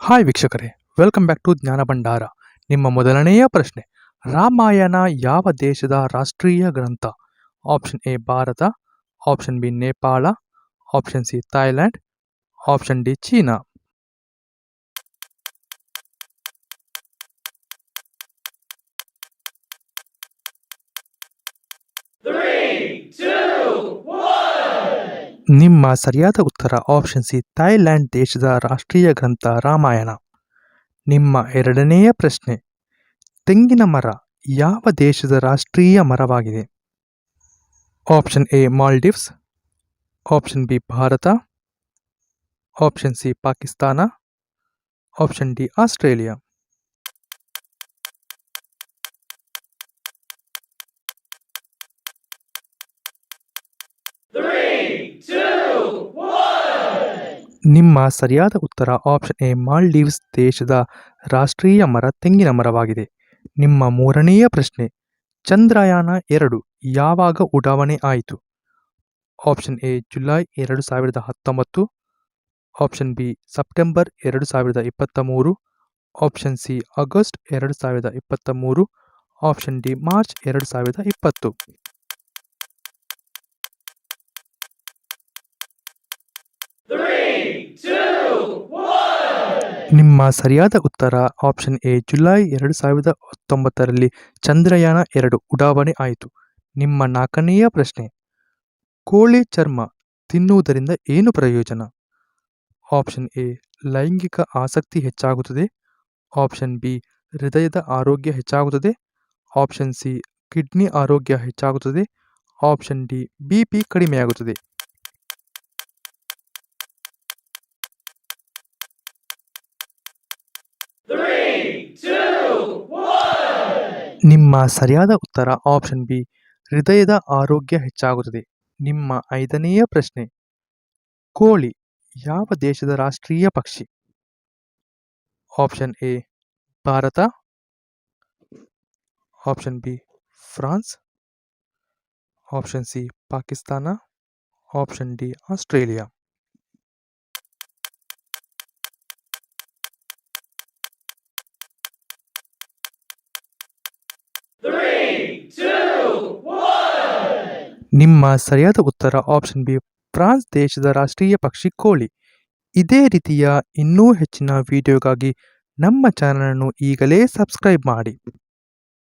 Hi ವೀಕ್ಷಕರೇ welcome back to ಜ್ಞಾನ ಭಂಡಾರ. ನಿಮ್ಮ ಮೊದಲನೆಯ ಪ್ರಶ್ನೆ, ರಾಮಾಯಣ ಯಾವ ದೇಶದ ರಾಷ್ಟ್ರೀಯ ಗ್ರಂಥ? Option A Bharat option B Nepal option C Thailand option D China. ನಿಮ್ಮ ಸರಿಯಾದ ಉತ್ತರ ಆಪ್ಷನ್ ಸಿ ಥಾಯ್ಲ್ಯಾಂಡ್ ದೇಶದ ರಾಷ್ಟ್ರೀಯ ಗ್ರಂಥ ರಾಮಾಯಣ. ನಿಮ್ಮ ಎರಡನೆಯ ಪ್ರಶ್ನೆ, ತೆಂಗಿನ ಮರ ಯಾವ ದೇಶದ ರಾಷ್ಟ್ರೀಯ ಮರವಾಗಿದೆ? Option A Maldives option B Bharat. Option C Pakistan. Option D Australia. ನಿಮ್ಮ ಸರಿಯಾದ ಉತ್ತರ ಆಪ್ಷನ್ ಎ ಮಾಲ್ಡೀವ್ಸ್ ದೇಶದ ರಾಷ್ಟ್ರೀಯ ಮರ ತೆಂಗಿನ ಮರವಾಗಿದೆ. ನಿಮ್ಮ ಮೂರನೆಯ ಪ್ರಶ್ನೆ, ಚಂದ್ರಯಾನ ಎರಡು ಯಾವಾಗ ಉಡಾವಣೆ ಆಯಿತು? ಆಪ್ಷನ್ ಎ ಜುಲೈ ಎರಡು ಸಾವಿರದ ಹತ್ತೊಂಬತ್ತು ಆಪ್ಷನ್ ಬಿ ಸೆಪ್ಟೆಂಬರ್ ಎರಡು ಸಾವಿರದ ಇಪ್ಪತ್ತ ಮೂರು ಆಪ್ಷನ್ ಸಿ ಆಗಸ್ಟ್ ಎರಡು ಸಾವಿರದ ಇಪ್ಪತ್ತ ಮೂರು ಆಪ್ಷನ್ ಡಿ ಮಾರ್ಚ್ ಎರಡು ಸಾವಿರದ ಇಪ್ಪತ್ತು. ನಿಮ್ಮ ಸರಿಯಾದ ಉತ್ತರ ಆಪ್ಷನ್ ಎ, ಜುಲೈ ಎರಡು ಸಾವಿರದ ಹತ್ತೊಂಬತ್ತರಲ್ಲಿ ಚಂದ್ರಯಾನ ಎರಡು ಉಡಾವಣೆ ಆಯಿತು. ನಿಮ್ಮ ನಾಲ್ಕನೆಯ ಪ್ರಶ್ನೆ, ಕೋಳಿ ಚರ್ಮ ತಿನ್ನುವುದರಿಂದ ಏನು ಪ್ರಯೋಜನ? ಆಪ್ಷನ್ ಎ, ಲೈಂಗಿಕ ಆಸಕ್ತಿ ಹೆಚ್ಚಾಗುತ್ತದೆ. ಆಪ್ಷನ್ ಬಿ, ಹೃದಯದ ಆರೋಗ್ಯ ಹೆಚ್ಚಾಗುತ್ತದೆ. ಆಪ್ಷನ್ ಸಿ, ಕಿಡ್ನಿ ಆರೋಗ್ಯ ಹೆಚ್ಚಾಗುತ್ತದೆ. ಆಪ್ಷನ್ ಡಿ, ಬಿ ಪಿ ಕಡಿಮೆಯಾಗುತ್ತದೆ. ನಿಮ್ಮ ಸರಿಯಾದ ಉತ್ತರ ಆಪ್ಷನ್ ಬಿ, ಹೃದಯದ ಆರೋಗ್ಯ ಹೆಚ್ಚಾಗುತ್ತದೆ. ನಿಮ್ಮ ಐದನೆಯ ಪ್ರಶ್ನೆ, ಕೋಳಿ ಯಾವ ದೇಶದ ರಾಷ್ಟ್ರೀಯ ಪಕ್ಷಿ? Option A, Bharat. Option B, France. Option C, Pakistan. Option D, Australia. ನಿಮ್ಮ ಸರಿಯಾದ ಉತ್ತರ ಆಪ್ಷನ್ ಬಿ ಫ್ರಾನ್ಸ್ ದೇಶದ ರಾಷ್ಟ್ರೀಯ ಪಕ್ಷಿ ಕೋಳಿ. ಇದೇ ರೀತಿಯ ಇನ್ನೂ ಹೆಚ್ಚಿನ ವಿಡಿಯೋಗಾಗಿ ನಮ್ಮ ಚಾನಲನ್ನು ಈಗಲೇ ಸಬ್ಸ್ಕ್ರೈಬ್ ಮಾಡಿ.